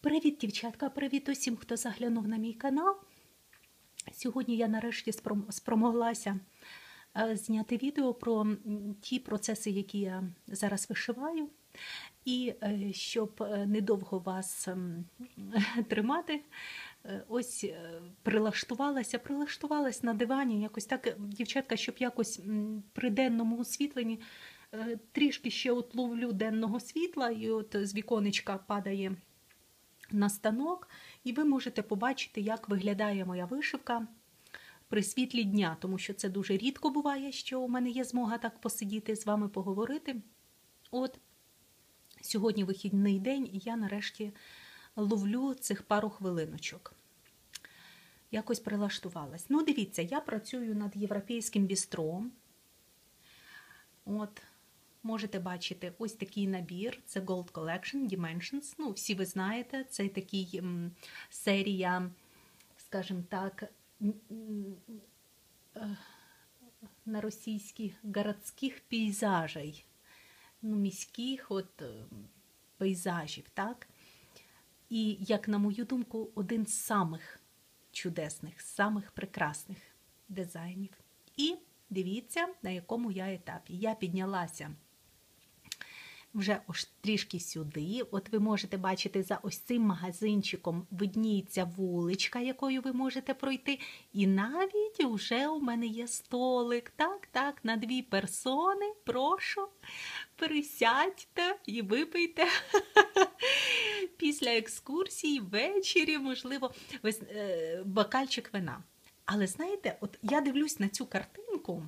Привіт, дівчатка! Привіт усім, хто заглянув на мій канал. Сьогодні я нарешті спромоглася е, зняти відео про ті процеси, які я зараз вишиваю. І е, щоб е, недовго вас ем, тримати, ось прилаштувалася, прилаштувалась на дивані, якось так, дівчатка, щоб якось при денному освітленні трішки ще от ловлю денного світла, і от з віконечка падає на станок, і ви можете побачити, як виглядає моя вишивка при світлі дня, тому що це дуже рідко буває, що у мене є змога так посидіти з вами поговорити. От сьогодні вихідний день, і я нарешті ловлю цих пару хвилиночок. Якось прилаштувалась. Ну, дивіться, я працюю над європейським бістром. От, Можете бачити ось такий набір. Це Gold Collection Dimensions. Ну, всі ви знаєте, це такий серія, скажімо так, е, на російських городських пейзажей. Ну, міських от, е, пейзажів, так? І, як на мою думку, один з самих чудесних, самих прекрасних дизайнів. І дивіться, на якому я етапі. Я піднялася вже ось трішки сюди. От ви можете бачити, за ось цим магазинчиком видніється вуличка, якою ви можете пройти. І навіть вже у мене є столик. Так, так, на дві персони. Прошу, присядьте і випийте. Після екскурсії ввечері, можливо, е, бокальчик вина. Але знаєте, от я дивлюсь на цю картинку,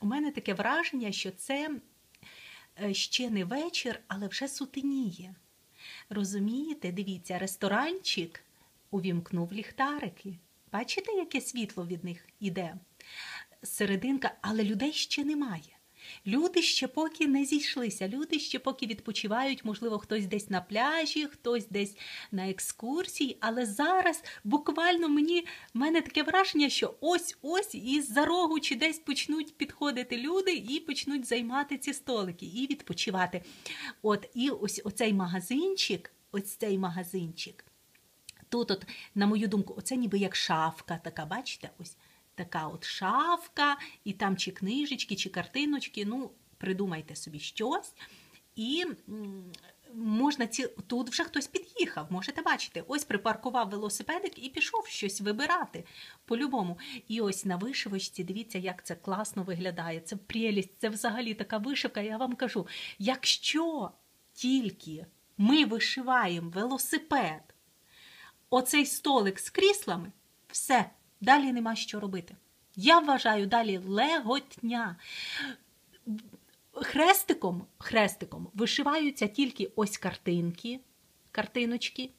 у мене таке враження, що це ще не вечір, але вже сутеніє. Розумієте, дивіться, ресторанчик увімкнув ліхтарики. Бачите, яке світло від них іде? Серединка, але людей ще немає. Люди ще поки не зійшлися, люди ще поки відпочивають, можливо, хтось десь на пляжі, хтось десь на екскурсії. Але зараз буквально мені в мене таке враження, що ось-ось із за рогу чи десь почнуть підходити люди і почнуть займати ці столики і відпочивати. От і ось оцей магазинчик, ось цей магазинчик. Тут, от, на мою думку, оце ніби як шафка, така, бачите, ось така от шафка, і там чи книжечки, чи картиночки. Ну, придумайте собі щось. І можна ці тут вже хтось під'їхав, можете бачити. Ось припаркував велосипедик і пішов щось вибирати по-любому. І ось на вишивочці, дивіться, як це класно виглядає. Це прелість, це взагалі така вишивка. Я вам кажу, якщо тільки ми вишиваємо велосипед, оцей столик з кріслами, все. Далі нема що робити. Я вважаю далі леготня. Хрестиком, хрестиком вишиваються тільки ось картинки, картиночки.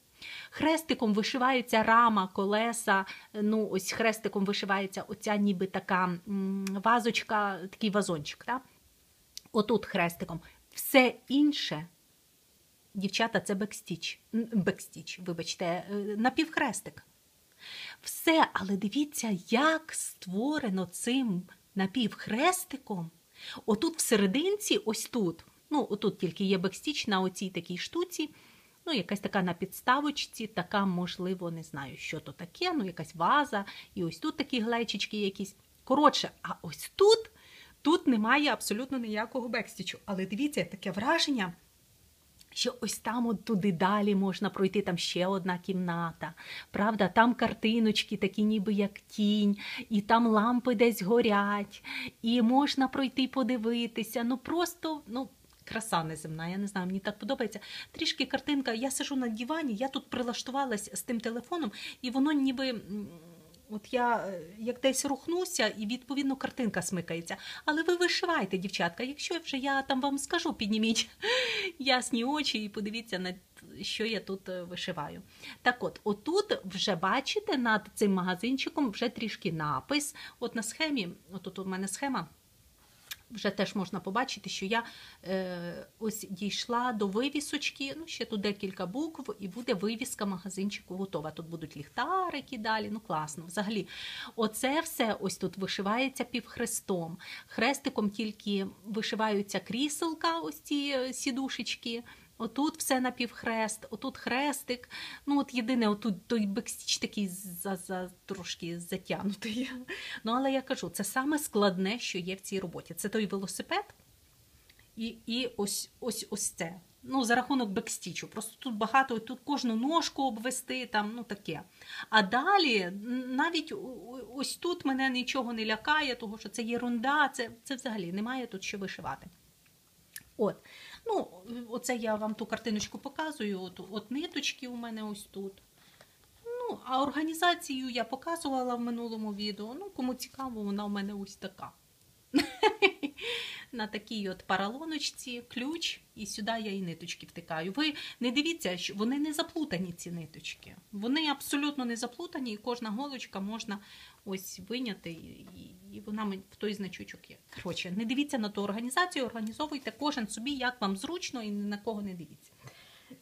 Хрестиком вишиваються рама, колеса. Ну, ось хрестиком вишивається оця ніби така вазочка, такий вазончик. Так? Отут хрестиком. Все інше, дівчата, це бекстіч. Бекстіч, вибачте, е, напівхрестик. Все, але дивіться, як створено цим напівхрестиком. Отут всерединці, ось тут, ну, отут тільки є бекстіч на оцій такій штуці, ну, якась така на підставочці, така, можливо, не знаю, що то таке, ну, якась ваза, і ось тут такі глечички якісь. Коротше, а ось тут, тут немає абсолютно ніякого бекстічу. Але дивіться, таке враження що ось там от туди далі можна пройти, там ще одна кімната. Правда, там картиночки, такі ніби як тінь, і там лампи десь горять, і можна пройти подивитися. Ну просто, ну. Краса неземна, я не знаю, мені так подобається. Трішки картинка, я сижу на дивані, я тут прилаштувалась з тим телефоном, і воно ніби. От я е, як десь рухнуся, і відповідно картинка смикається. Але ви вишивайте, дівчатка. Якщо вже я там вам скажу, підніміть ясні очі і подивіться на що я тут е, вишиваю. Так от, отут вже бачите над цим магазинчиком вже трішки напис. От на схемі, отут у мене схема. Вже теж можна побачити, що я е, ось дійшла до вивісочки, ну ще тут декілька букв, і буде вивіска магазинчику готова. Тут будуть ліхтарики далі, ну класно. Взагалі, оце все ось тут вишивається півхрестом. Хрестиком тільки вишиваються кріселка, ось ці е, сідушечки. Отут все напівхрест, отут хрестик. Ну, от єдине, отут той бекстіч такий за, за, трошки затягнутий. Ну, але я кажу, це саме складне, що є в цій роботі. Це той велосипед і і ось ось ось це. Ну, За рахунок бекстічу. Просто тут багато, тут кожну ножку обвести, там, ну таке. А далі навіть ось тут мене нічого не лякає, тому що це єрунда, це це взагалі немає тут що вишивати. От. Ну, Оце я вам ту картиночку показую. От, от ниточки у мене ось тут. Ну, А організацію я показувала в минулому відео. Ну, Кому цікаво, вона у мене ось така. На такій от паралоночці ключ, і сюди я і ниточки втикаю. Ви не дивіться, що вони не заплутані, ці ниточки. Вони абсолютно не заплутані, і кожна голочка можна ось виняти, і вона в той значочок є. Коротше, не дивіться на ту організацію, організовуйте кожен собі, як вам зручно, і ні на кого не дивіться.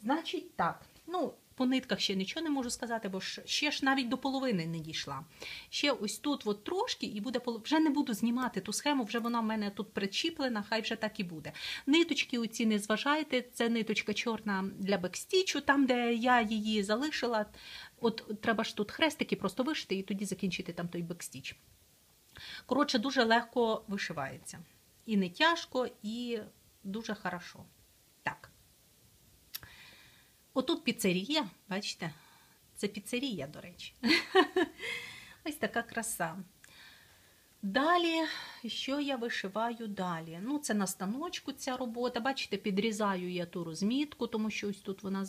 Значить, так. Ну, по нитках ще нічого не можу сказати, бо ще ж навіть до половини не дійшла. Ще ось тут от трошки, і буде вже не буду знімати ту схему, вже вона в мене тут причіплена, хай вже так і буде. Ниточки оці не зважайте, це ниточка чорна для бекстічу, там, де я її залишила. От треба ж тут хрестики просто вишити і тоді закінчити там той бекстіч. Коротше, дуже легко вишивається. І не тяжко, і дуже хорошо. Отут піцерія, бачите? Це піцерія, до речі. Ось така краса. Далі, що я вишиваю далі? Ну, це на станочку ця робота. Бачите, підрізаю я ту розмітку, тому що ось тут вона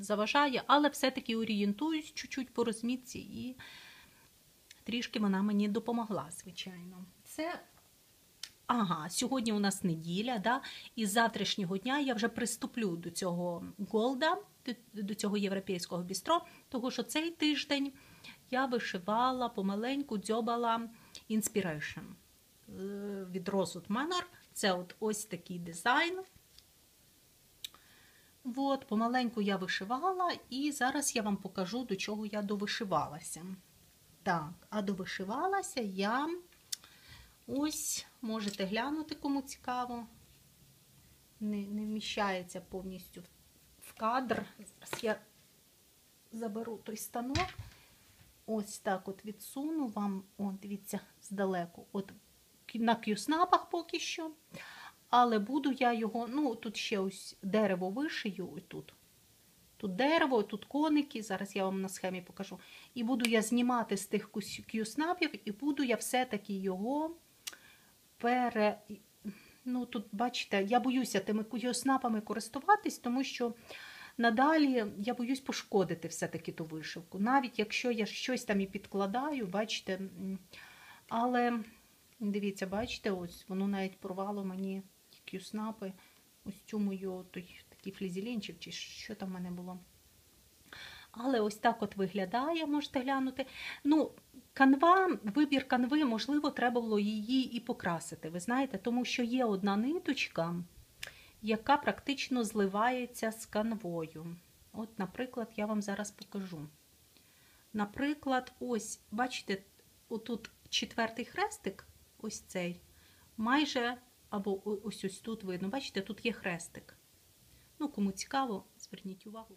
заважає, але все-таки орієнтуюсь чуть-чуть по розмітці, і трішки вона мені допомогла, звичайно. Це ага, сьогодні у нас неділя, да? і з завтрашнього дня я вже приступлю до цього голда, до цього європейського бістро, тому що цей тиждень я вишивала помаленьку, дзьобала Inspiration е, від Rosewood Manor. Це от ось такий дизайн. От, Помаленьку я вишивала, і зараз я вам покажу, до чого я довишивалася. Так, а довишивалася я ось, можете глянути, кому цікаво. Не не вміщається повністю в кадр. Зараз я заберу той станок. Ось так от відсуну вам, о, дивіться, здалеку. От на к'юснапах поки що. Але буду я його, ну, тут ще ось дерево вишию, ось тут. Тут дерево, тут коники, зараз я вам на схемі покажу. І буду я знімати з тих к'юснапів, і буду я все-таки його пере. Ну, тут, бачите, я боюся тими к'юснапами користуватись, тому що надалі я боюсь пошкодити все-таки ту вишивку. Навіть якщо я щось там і підкладаю, бачите, але дивіться, бачите, ось воно навіть порвало мені к'юснапи, ось цю мою той, такий флізелінчик, чи що там в мене було. Але ось так от виглядає, можете глянути. Ну, канва, вибір канви, можливо, треба було її і покрасити. Ви знаєте, тому що є одна ниточка яка практично зливається з канвою. От, наприклад, я вам зараз покажу. Наприклад, ось, бачите, отут четвертий хрестик, ось цей, майже, або ось ось тут видно, бачите, тут є хрестик. Ну, кому цікаво, зверніть увагу.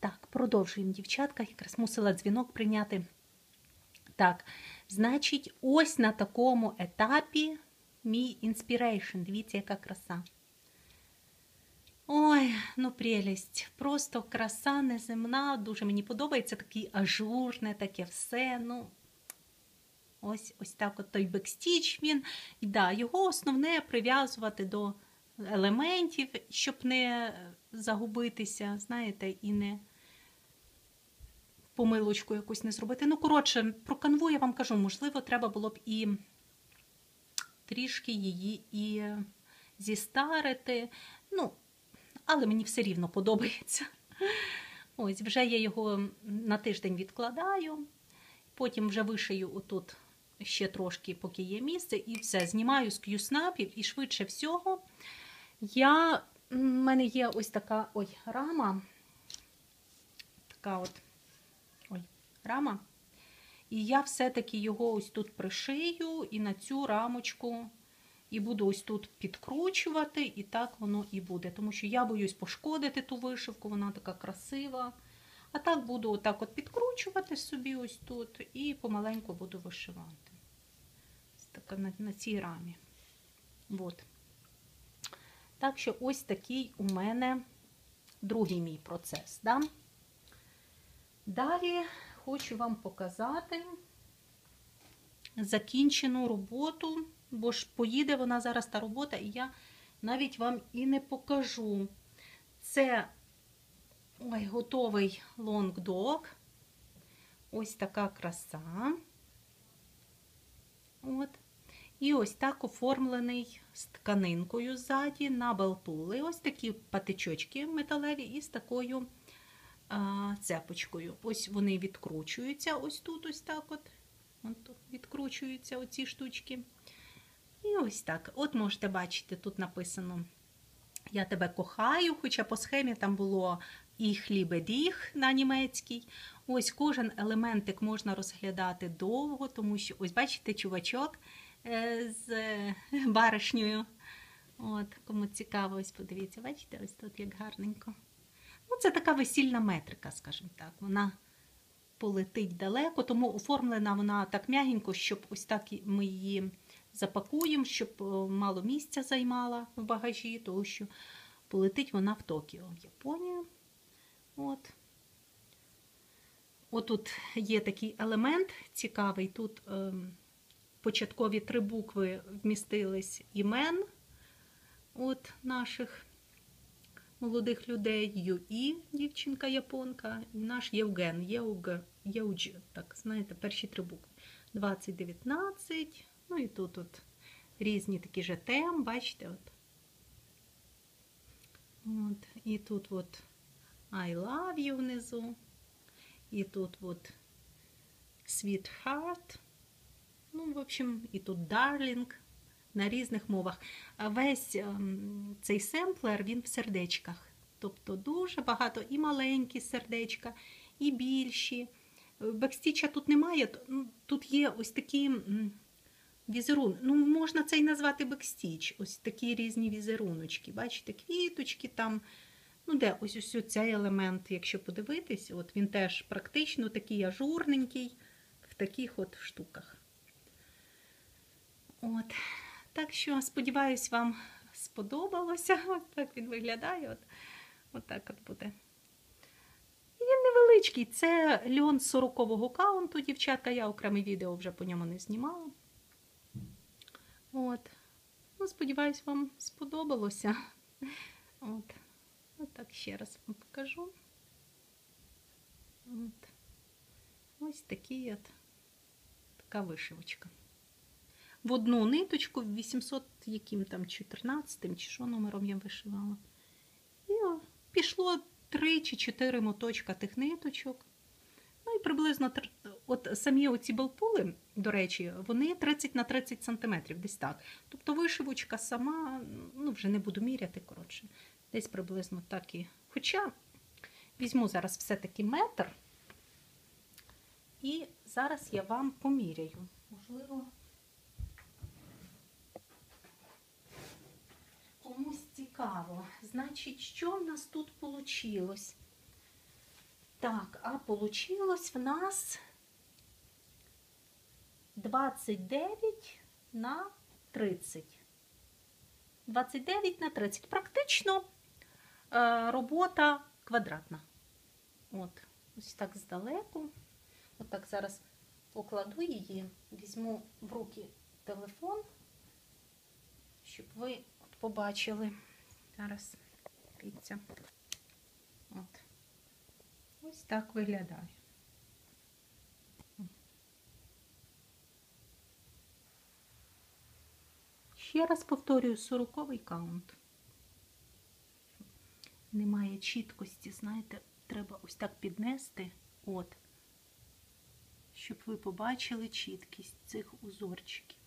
Так, продовжуємо, дівчатка, якраз мусила дзвінок прийняти. Так, значить, ось на такому етапі мій інспірейшн. Дивіться, яка краса. Ой, ну прелість. Просто краса неземна, дуже мені подобається такий ажурне, таке все. ну, Ось ось так от той бекстіч він. І да, Його основне прив'язувати до елементів, щоб не загубитися, знаєте, і не помилочку якусь не зробити. Ну, коротше, про канву я вам кажу, можливо, треба було б і трішки її і зістарити. Ну, але мені все рівно подобається. Ось, вже я його на тиждень відкладаю, потім вже вишию отут ще трошки, поки є місце, і все, знімаю з к'юснапів, і швидше всього я, в мене є ось така ой, рама, така от ой, рама. І я все-таки його ось тут пришию і на цю рамочку І буду ось тут підкручувати, і так воно і буде. Тому що я боюсь пошкодити ту вишивку, вона така красива. А так буду отак от підкручувати собі ось тут і помаленьку буду вишивати. Така на, на цій рамі. От. Так що ось такий у мене другий мій процес. Да? Далі хочу вам показати закінчену роботу, бо ж поїде вона зараз та робота, і я навіть вам і не покажу. Це ой, готовий лонгдог. Ось така краса. От. І ось так оформлений з тканинкою ззаді на балпули. Ось такі патичочки металеві і з такою цепочкою. Ось вони відкручуються ось тут, ось так от. от відкручуються оці штучки. І ось так. От можете бачити, тут написано Я тебе кохаю, хоча по схемі там було і хлібедіг на німецький. Ось кожен елементик можна розглядати довго, тому що, ось бачите, чувачок е, з е, баришнею. От, Кому цікаво, ось подивіться, бачите, ось тут як гарненько. Це така весільна метрика, скажімо так. Вона полетить далеко, тому оформлена вона так м'ягенько, щоб ось так ми її запакуємо, щоб е, мало місця займала в багажі, тому що полетить вона в Токіо, в Японію. От. Отут є такий елемент цікавий. Тут е, початкові три букви вмістились імен от наших молодих людей. Юі, дівчинка японка, і наш Євген, Єуг, Єудж, так, знаєте, перші три букви. 2019. Ну і тут от різні такі же тем, бачите? от. От, І тут от I love you внизу. І тут от Sweetheart. Ну, в общем, і тут Darling на різних мовах. Весь ем, цей семплер, він в сердечках. Тобто дуже багато і маленькі сердечка, і більші. Бекстіча тут немає. Ну, тут є ось такі візерун. Ну, можна це і назвати бекстіч. Ось такі різні візеруночки. Бачите, квіточки там. Ну, де ось ось цей елемент, якщо подивитись, от він теж практично такий ажурненький в таких от штуках. От. Так що, сподіваюсь, вам сподобалося. Ось так він виглядає. От, от так от буде. І він невеличкий. Це льон 40-го каунту, дівчатка. Я окреме відео вже по ньому не знімала. От. Ну, сподіваюсь, вам сподобалося. От. От так ще раз вам покажу. От. Ось такий от така вишивочка. В одну ниточку, 800 яким там 14 чи що номером я вишивала. І о, пішло 3 чи 4 моточка тих ниточок. Ну і приблизно от самі оці балпули, до речі, вони 30 на 30 см, десь так. Тобто вишивочка сама, ну вже не буду міряти, коротше, десь приблизно так і. Хоча візьму зараз все-таки метр, і зараз я вам поміряю. Можливо, цікаво. Значить, що в нас тут вийшло? Так, а получилось в нас 29 на 30. 29 на 30. Практично е, робота квадратна. От, ось так здалеку. От так зараз покладу її, візьму в руки телефон, щоб ви побачили. Зараз, дивіться. От. Ось так виглядає. Ще раз повторюю, сороковий каунт. Немає чіткості, знаєте, треба ось так піднести, от, щоб ви побачили чіткість цих узорчиків.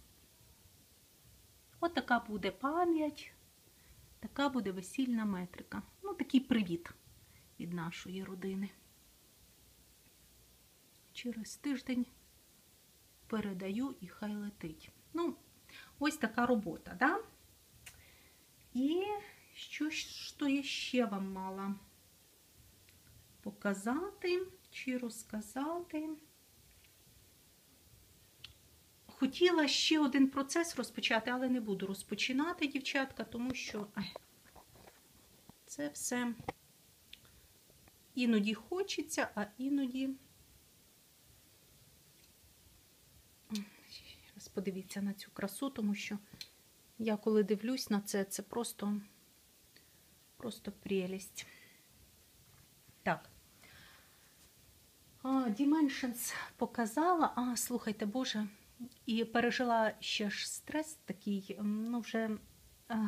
От така буде пам'ять, така буде весільна метрика. Ну, такий привіт від нашої родини. Через тиждень передаю і хай летить. Ну, ось така робота. Да? І що, що я ще вам мала показати чи розказати? Хотіла ще один процес розпочати, але не буду розпочинати, дівчатка, тому що ай, це все іноді хочеться, а іноді. Зараз подивіться на цю красу, тому що я коли дивлюсь на це, це просто, просто прелість. Так. А, Dimensions показала. А, слухайте, Боже, і пережила ще ж стрес такий. Ну, вже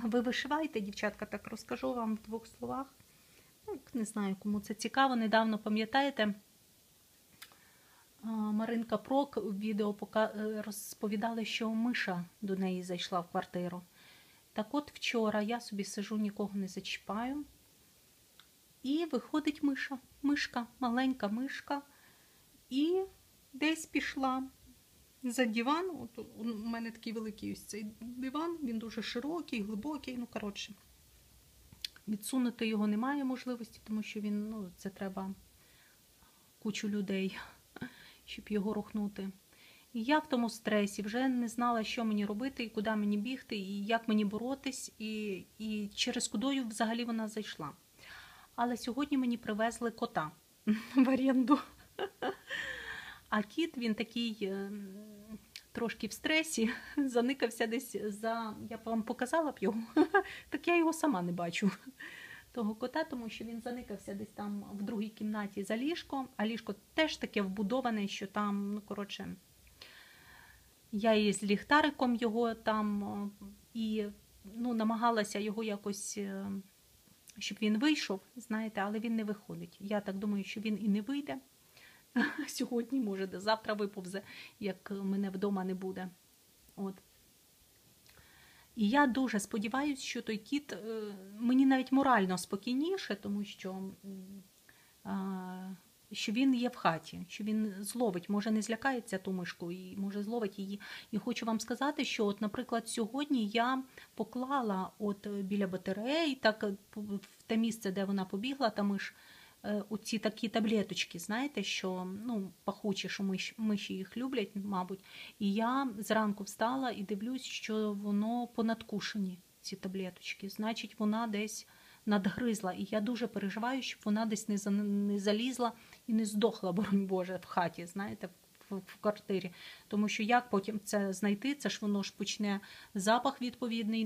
ви вишиваєте, дівчатка, так розкажу вам в двох словах. Ну, Не знаю, кому це цікаво. Недавно пам'ятаєте, Маринка Прок у відео розповідала, що Миша до неї зайшла в квартиру. Так от вчора я собі сижу, нікого не зачіпаю. І виходить миша, мишка, маленька мишка, і десь пішла за диван. От у мене такий великий ось цей диван, він дуже широкий, глибокий. Ну, коротше, відсунути його немає можливості, тому що він, ну, це треба кучу людей, щоб його рухнути. І я в тому стресі вже не знала, що мені робити, і куди мені бігти, і як мені боротись, і, і через кудою взагалі вона зайшла. Але сьогодні мені привезли кота в оренду. А кіт він такий трошки в стресі, заникався десь за. Я б вам показала б його, так я його сама не бачу. Того кота, тому що він заникався десь там в другій кімнаті за ліжком, а ліжко теж таке вбудоване, що там, ну, коротше, я і з ліхтариком його там і ну, намагалася його якось щоб він вийшов, знаєте, але він не виходить. Я так думаю, що він і не вийде. Сьогодні, може, де завтра виповзе, як мене вдома не буде. От. І я дуже сподіваюся, що той кіт е, мені навіть морально спокійніше, тому що що він є в хаті, що він зловить, може не злякається ту мишку, і може зловить її. І хочу вам сказати, що, от, наприклад, сьогодні я поклала от біля батареї, так в те місце, де вона побігла, та миш, е, оці такі таблеточки, знаєте, що ну, пахучі, що миш, миші їх люблять, мабуть. І я зранку встала і дивлюсь, що воно понадкушені, ці таблеточки. Значить, вона десь надгризла. І я дуже переживаю, щоб вона десь не не залізла і не здохла, боронь Боже, в хаті, знаєте, в, в квартирі. Тому що як потім це знайти, це ж воно ж почне запах відповідний.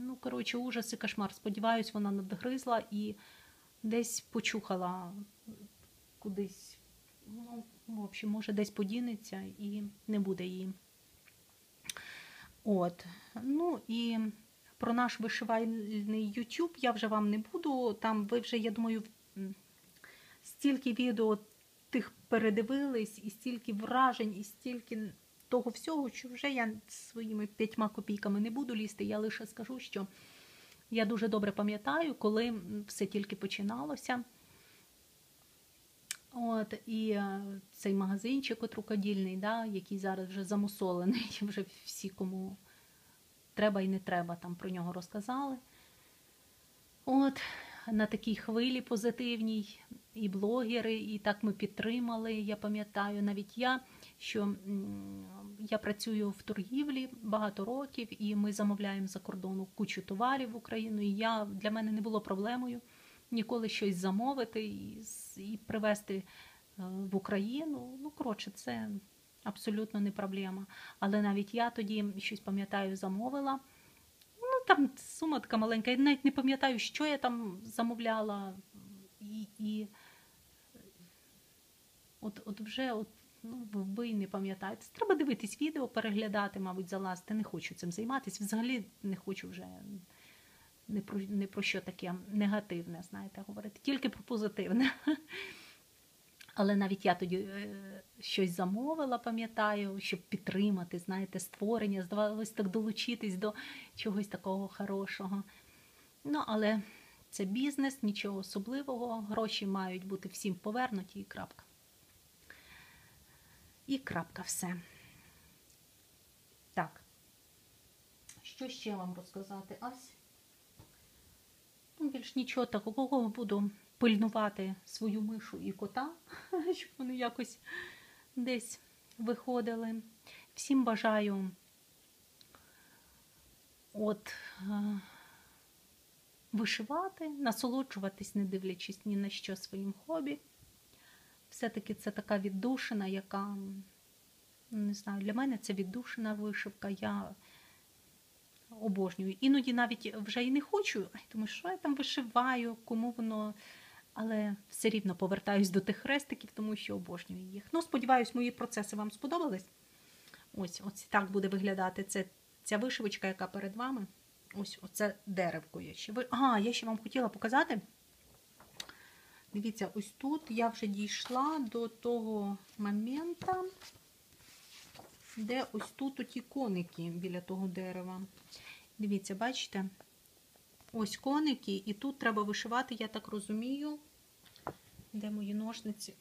Ну, коротше, ужас і кошмар. Сподіваюсь, вона надгризла і десь почухала кудись. Ну, в общем, може, десь подінеться і не буде її. От. Ну і про наш вишивальний YouTube я вже вам не буду. Там ви вже, я думаю, стільки відео тих передивились, і стільки вражень, і стільки того всього, що вже я своїми п'ятьма копійками не буду лізти. Я лише скажу, що я дуже добре пам'ятаю, коли все тільки починалося. От, І е, цей магазинчик от рукодільний, да, який зараз вже замусолений, вже всі, кому треба і не треба, там про нього розказали. От, на такій хвилі позитивній і блогери, і так ми підтримали. Я пам'ятаю, навіть я, що я працюю в торгівлі багато років, і ми замовляємо за кордону кучу товарів в Україну. І я для мене не було проблемою ніколи щось замовити і, і привезти е, в Україну. Ну, коротше, це абсолютно не проблема. Але навіть я тоді щось пам'ятаю, замовила. Ну, там сума така маленька. Я навіть не пам'ятаю, що я там замовляла. І і от от вже от, ну, ви не пам'ятаєте. Треба дивитись відео, переглядати, мабуть, залазити. Не хочу цим займатися. Взагалі не хочу вже не про, не про що таке негативне, знаєте, говорити, тільки про позитивне. Але навіть я тоді е, щось замовила, пам'ятаю, щоб підтримати, знаєте, створення, здавалося так долучитись до чогось такого хорошого. Ну, але це бізнес, нічого особливого. Гроші мають бути всім повернуті і крапка. І крапка все. Так. що ще вам розказати? Ась. Ну, більш нічого такого буду пильнувати свою мишу і кота, щоб вони якось десь виходили. Всім бажаю от е, вишивати, насолоджуватись, не дивлячись ні на що своїм хобі. Все-таки це така віддушина, яка, ну, не знаю, для мене це віддушина вишивка. Я обожнюю. Іноді навіть вже і не хочу, тому що я там вишиваю, кому воно. Але все рівно повертаюсь до тих хрестиків, тому що обожнюю їх. Ну, сподіваюсь, мої процеси вам сподобались. Ось, ось так буде виглядати це, ця вишивочка, яка перед вами. Ось оце деревко є ще. А, я ще вам хотіла показати. Дивіться, ось тут я вже дійшла до того моменту, де ось тут оті коники біля того дерева. Дивіться, бачите? Ось коники, і тут треба вишивати, я так розумію. Де мої ножниці?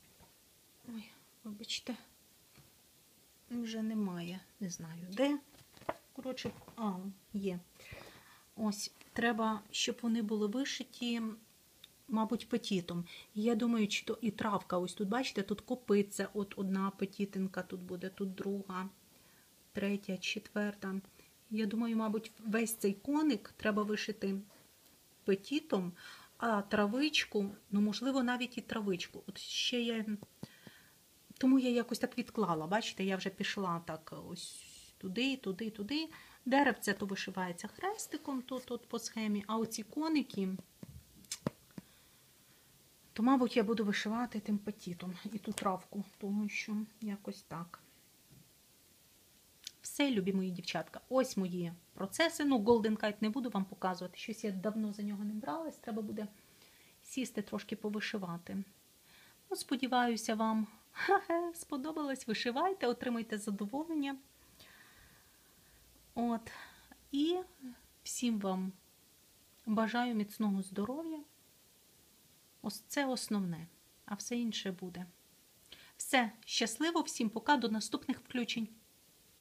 Ой, вибачте, вже немає, не знаю де. Коротше, а, є. Ось, треба, щоб вони були вишиті, мабуть, петітом. І я думаю, чи то і травка. Ось тут, бачите, тут копиться, от одна петітинка, тут буде, тут друга, третя, четверта. Я думаю, мабуть, весь цей коник треба вишити петітом, а травичку, ну, можливо, навіть і травичку. От ще я. Тому я якось так відклала. Бачите, я вже пішла так ось туди, туди, туди. Деревце то вишивається хрестиком тут, тут по схемі, а оці коники, то, мабуть, я буду вишивати тим петітом і ту травку, тому що якось так. Все, любі мої дівчатка, ось мої процеси. Ну, Golden Kite не буду вам показувати. Щось я давно за нього не бралась. Треба буде сісти трошки повишивати. Ну, сподіваюся, вам сподобалось. Вишивайте, отримайте задоволення. От. І всім вам бажаю міцного здоров'я. Ось це основне, а все інше буде. Все, щасливо, всім пока, до наступних включень.